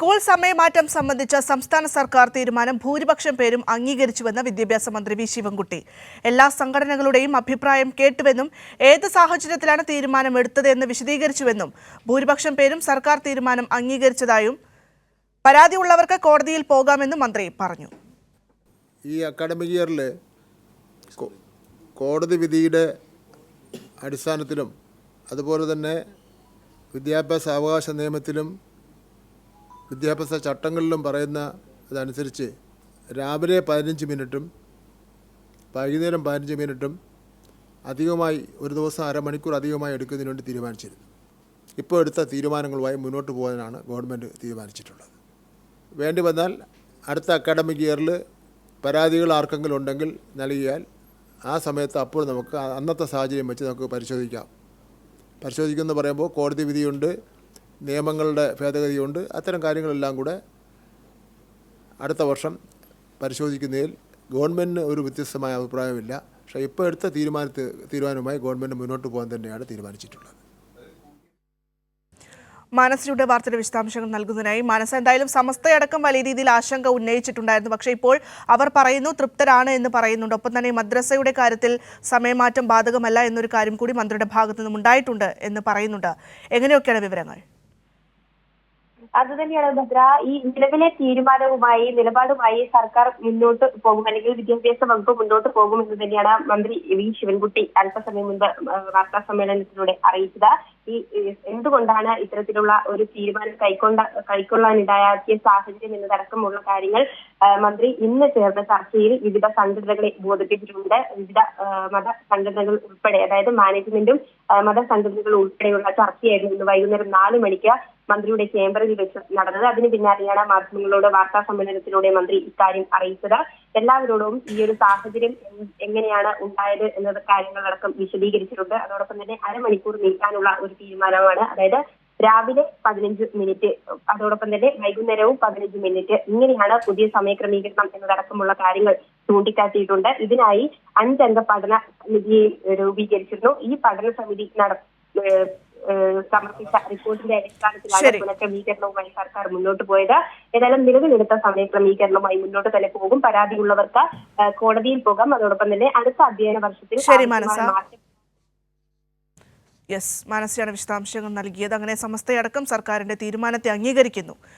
School സമയമാറ്റം സംബന്ധിച്ച സംസ്ഥാന സർക്കാർ തീരുമാനം ഭൂരിപക്ഷം പേരും അംഗീകരിച്ചുവെന്ന് വിദ്യാഭ്യാസ മന്ത്രി വി ശിവൻകുട്ടി. എല്ലാ സംഘടനകളുടെയും അഭിപ്രായം കേട്ടുവെന്നും ഏത് സാഹചര്യത്തിലാണ് തീരുമാനം എടുത്തതെന്ന് വിശദീകരിച്ചുവെന്നും ഭൂരിപക്ഷം പേരും സർക്കാർ തീരുമാനം അംഗീകരിച്ചതായും പരാതി ഉള്ളവർക്ക് കോടതിയിൽ പോകാമെന്നും മന്ത്രി പറഞ്ഞു. ഈ അക്കാഡമിക് ഇയറിൽ കോടതി വിധിയുടെ അടിസ്ഥാനത്തിലും അതുപോലെ തന്നെ വിദ്യാഭ്യാസ അവകാശ നിയമത്തിലും വിദ്യാഭ്യാസ ചട്ടങ്ങളിലും പറയുന്ന അതനുസരിച്ച് രാവിലെ പതിനഞ്ച് മിനിറ്റും വൈകുന്നേരം പതിനഞ്ച് മിനിറ്റും അധികമായി ഒരു ദിവസം അരമണിക്കൂർ അധികമായി എടുക്കുന്നതിന് വേണ്ടി തീരുമാനിച്ചിരുന്നു. ഇപ്പോൾ എടുത്ത തീരുമാനങ്ങളുമായി മുന്നോട്ട് പോകാനാണ് ഗവൺമെന്റ് തീരുമാനിച്ചിട്ടുള്ളത്. വേണ്ടി വന്നാൽ അടുത്ത അക്കാഡമിക് ഇയറിൽ പരാതികൾ ആർക്കെങ്കിലും ഉണ്ടെങ്കിൽ നൽകിയാൽ ആ സമയത്ത് അപ്പോൾ നമുക്ക് അന്നത്തെ സാഹചര്യം വെച്ച് നമുക്ക് പരിശോധിക്കാം. പരിശോധിക്കുമെന്ന് പറയുമ്പോൾ കോടതി വിധിയുണ്ട്. നിയമങ്ങളുടെ ഭേദഗതിയുണ്ട്. അത്തരം കാര്യങ്ങളെല്ലാം കൂടെ അടുത്ത വർഷം പരിശോധിക്കുന്നതിൽ ഗവൺമെന്റിന് ഒരു വ്യത്യസ്തമായ അഭിപ്രായമില്ല. പക്ഷേ ഇപ്പോൾ എടുത്ത തീരുമാനത്ത് തീരുമാനവുമായി ഗവൺമെന്റ് മുന്നോട്ട് പോകാൻ തന്നെയാണ് തീരുമാനിച്ചിട്ടുള്ളത്. മാനസിയുടെ വാർത്തയുടെ വിശദാംശങ്ങൾ നൽകുന്നതിനായി മനസ്സ് എന്തായാലും സമസ്തയടക്കം വലിയ രീതിയിൽ ആശങ്ക ഉന്നയിച്ചിട്ടുണ്ടായിരുന്നു. പക്ഷേ ഇപ്പോൾ അവർ പറയുന്നു തൃപ്തരാണ് എന്ന് പറയുന്നുണ്ട്. ഒപ്പം തന്നെ മദ്രസയുടെ കാര്യത്തിൽ സമയമാറ്റം ബാധകമല്ല എന്നൊരു കാര്യം കൂടി മന്ത്രിയുടെ ഭാഗത്തു നിന്നും ഉണ്ടായിട്ടുണ്ട് എന്ന് പറയുന്നുണ്ട്. എങ്ങനെയൊക്കെയാണ് വിവരങ്ങൾ? അത് തന്നെയാണ് ഭദ്ര ഈ നിലവിലെ തീരുമാനവുമായി നിലപാടുമായി സർക്കാർ മുന്നോട്ട് പോകും അല്ലെങ്കിൽ വിദ്യാഭ്യാസ വകുപ്പ് മുന്നോട്ട് പോകും എന്ന് തന്നെയാണ് മന്ത്രി വി ശിവൻകുട്ടി അല്പസമയം മുൻപ് വാർത്താ സമ്മേളനത്തിലൂടെ അറിയിച്ചത്. ഈ എന്തുകൊണ്ടാണ് ഇത്തരത്തിലുള്ള ഒരു തീരുമാനം കൈക്കൊണ്ട കൈക്കൊള്ളാനിടയാക്കിയ സാഹചര്യം എന്നതടക്കമുള്ള കാര്യങ്ങൾ മന്ത്രി ഇന്ന് ചേർന്ന ചർച്ചയിൽ വിവിധ സംഘടനകളെ ബോധിപ്പിച്ചിട്ടുണ്ട്. വിവിധ മത സംഘടനകൾ ഉൾപ്പെടെ അതായത് മാനേജ്മെന്റും മത സംഘടനകൾ ഉൾപ്പെടെയുള്ള ചർച്ചയായിരുന്നു ഇന്ന് വൈകുന്നേരം നാല് മണിക്ക് മന്ത്രിയുടെ ചേംബറിൽ വെച്ച് നടന്നത്. അതിന് പിന്നാലെയാണ് മാധ്യമങ്ങളോട് വാർത്താ സമ്മേളനത്തിലൂടെ മന്ത്രി ഇക്കാര്യം അറിയിച്ചത്. എല്ലാവരോടും ഈ ഒരു സാഹചര്യം എങ്ങനെയാണ് ഉണ്ടായത് എന്നത് കാര്യങ്ങളടക്കം വിശദീകരിച്ചിട്ടുണ്ട്. അതോടൊപ്പം തന്നെ അരമണിക്കൂർ നീക്കാനുള്ള ഒരു തീരുമാനമാണ്. അതായത് രാവിലെ പതിനഞ്ച് മിനിറ്റ് അതോടൊപ്പം തന്നെ വൈകുന്നേരവും പതിനഞ്ച് മിനിറ്റ് ഇങ്ങനെയാണ് പുതിയ സമയക്രമീകരണം എന്നതടക്കമുള്ള കാര്യങ്ങൾ ചൂണ്ടിക്കാട്ടിയിട്ടുണ്ട്. ഇതിനായി അഞ്ചംഗ പഠന സമിതിയെ രൂപീകരിച്ചിരുന്നു. ഈ പഠന സമിതി നട സമർപ്പിച്ച റിപ്പോർട്ടിന്റെ അടിസ്ഥാനത്തിലാണ്. പുനഃക്രമീകരണവുമായി സർക്കാർ മുന്നോട്ട് പോയത്. ഏതായാലും നിലവിലെടുത്ത സമയക്രമീകരണവുമായി മുന്നോട്ട് തന്നെ പോകും. പരാതിയുള്ളവർക്ക് കോടതിയിൽ പോകാം. അതോടൊപ്പം തന്നെ അടുത്ത അധ്യയന വർഷത്തിൽ ശരി, യെസ് മാനസിയാണ് വിശദാംശങ്ങൾ നൽകിയത്. അങ്ങനെ സമസ്തയടക്കം സർക്കാരിന്റെ തീരുമാനത്തെ അംഗീകരിക്കുന്നു.